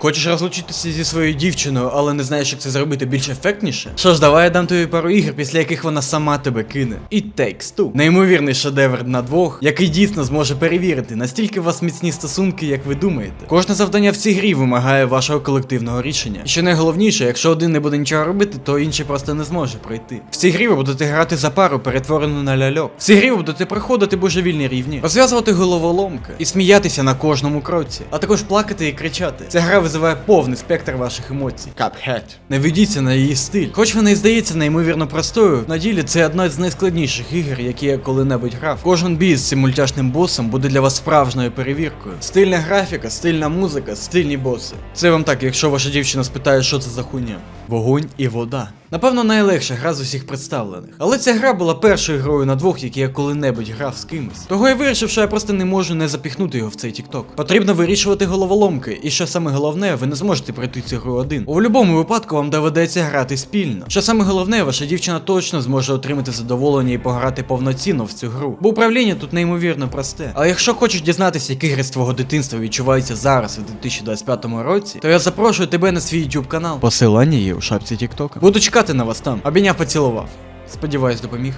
Хочеш розлучитися зі своєю дівчиною, але не знаєш, як це зробити більш ефектніше? Що ж, давай я дам тобі пару ігор, після яких вона сама тебе кине. It Takes Two. Неймовірний шедевр на двох, який дійсно зможе перевірити, настільки у вас міцні стосунки, як ви думаєте. Кожне завдання в цій грі вимагає вашого колективного рішення. І що найголовніше, якщо один не буде нічого робити, то інший просто не зможе пройти. В цій грі ви будете грати за пару, перетворену на ляльок. В цій грі ви будете проходити божевільні рівні, розв'язувати головоломки і сміятися на кожному кроці, а також плакати і кричати. Ця гра визиває повний спектр ваших емоцій. Cuphead. Не ведіться на її стиль. Хоч вона і здається неймовірно простою, на ділі це одна з найскладніших ігор, які я коли-небудь грав. Кожен бій з цим мультяшним босом буде для вас справжньою перевіркою. Стильна графіка, стильна музика, стильні боси. Це вам так, якщо ваша дівчина спитає, що це за хуйня. Вогонь і вода. Напевно, найлегша гра з усіх представлених. Але ця гра була першою грою на двох, які я коли-небудь грав з кимось. Того я вирішив, що я просто не можу не запіхнути його в цей тікток. Потрібно вирішувати головоломки, і що саме головне, ви не зможете пройти цю гру один. У будь-якому випадку вам доведеться грати спільно. Що саме головне, ваша дівчина точно зможе отримати задоволення і пограти повноцінно в цю гру. Бо управління тут неймовірно просте. Але якщо хочеш дізнатися, які гри з твого дитинства відчуваються зараз у 2025 році, то я запрошую тебе на свій YouTube канал. Посилання є у шапці TikTok. Буду чекати на вас там. Обійняв поцілував. Сподіваюсь, допоміг.